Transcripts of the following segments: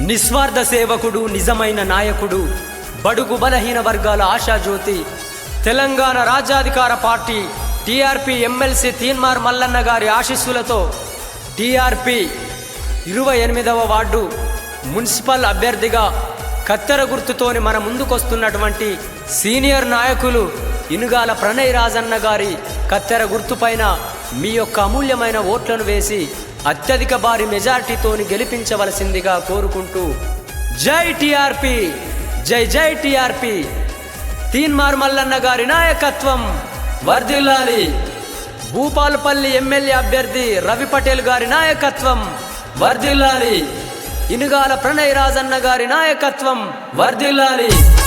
నిస్వార్థ సేవకుడు నిజమైన నాయకుడు బడుగు బలహీన వర్గాల ఆశాజ్యోతి Telangana Rajyadhikara party TRP MLC Teenmar Mallanna గారి ఆశీస్సులతో టీఆర్పీ ఇరవై ఎనిమిదవ వార్డు మున్సిపల్ అభ్యర్థిగా కత్తెర గుర్తుతోని మన ముందుకొస్తున్నటువంటి సీనియర్ నాయకులు ఇనుగాల ప్రణయ్ రాజన్న గారి కత్తెర గుర్తుపైన మీ యొక్క అమూల్యమైన ఓట్లను వేసి అత్యధిక భారీ మెజార్టీతోని గెలిపించవలసిందిగా కోరుకుంటూ జై టిఆర్పి జై జై టిఆర్పి. తీన్మార్ మల్లన్న గారి నాయకత్వం వర్ధిల్లాలి. భూపాలపల్లి ఎమ్మెల్యే అభ్యర్థి రవి పటేల్ గారి నాయకత్వం వర్ధిల్లాలి. ఇనుగాల ప్రణయ్ రాజన్న గారి నాయకత్వం వర్ధిల్లాలి.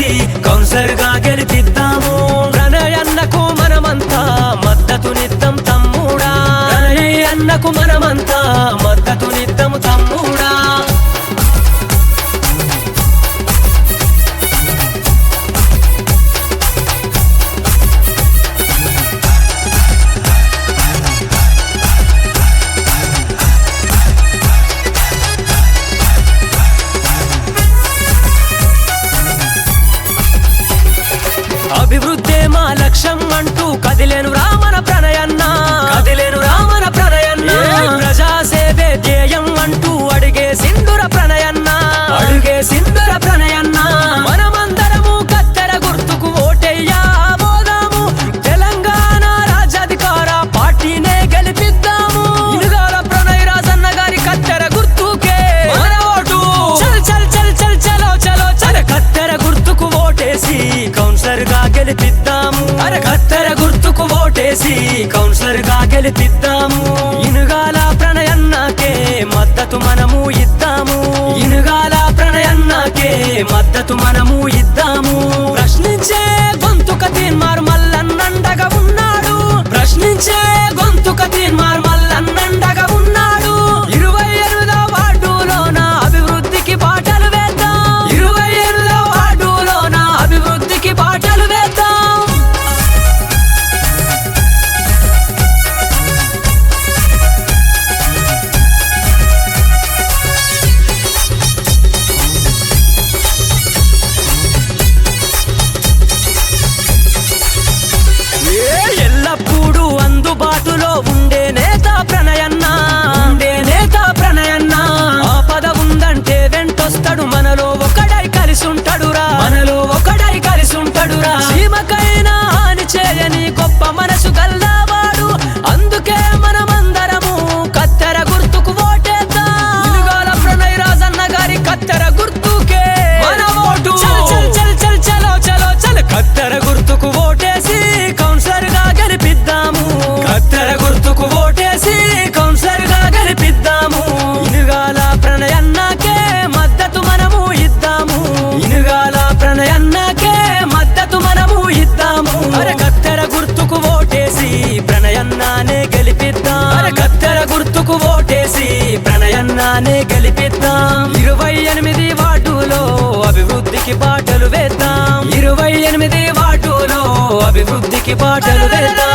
చేసి కౌన్సర్గా గెలిపిద్దాము. ప్రణయన్నకు మనమంతా మద్దతునిద్దాం తమ్ముడా. ప్రణయన్నకు మనమంతా మద్దతుని లక్ష్యం అంటూ కదిలేను రా చేసి కౌన్సిలర్గా గెలిపిద్దాము. ఇనుగాల ప్రణయన్నానే గెలిపిద్దాం. కత్తెర గుర్తుకు ఓటేసి ప్రణయన్నానే గెలిపిద్దాం. ఇరవై ఎనిమిది వాటులో అభివృద్ధికి పాటలు వేద్దాం. ఇరవై ఎనిమిది వాటులో అభివృద్ధికి పాటలు వేద్దాం.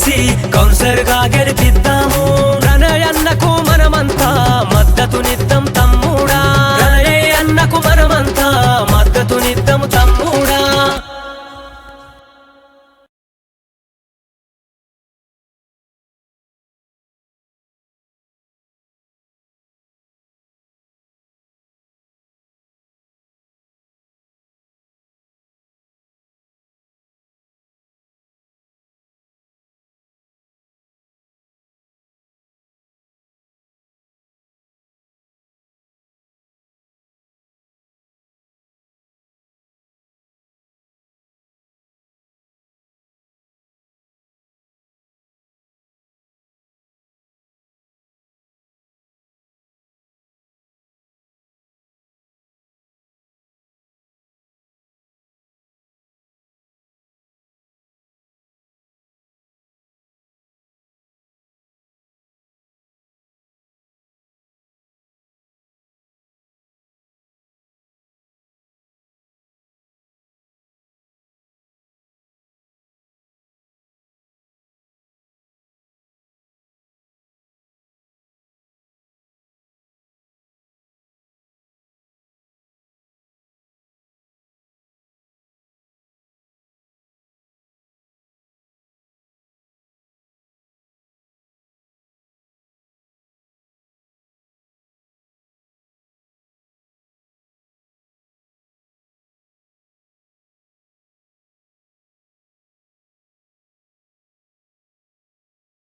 গেছি কনসার গাগের বিদ্যামু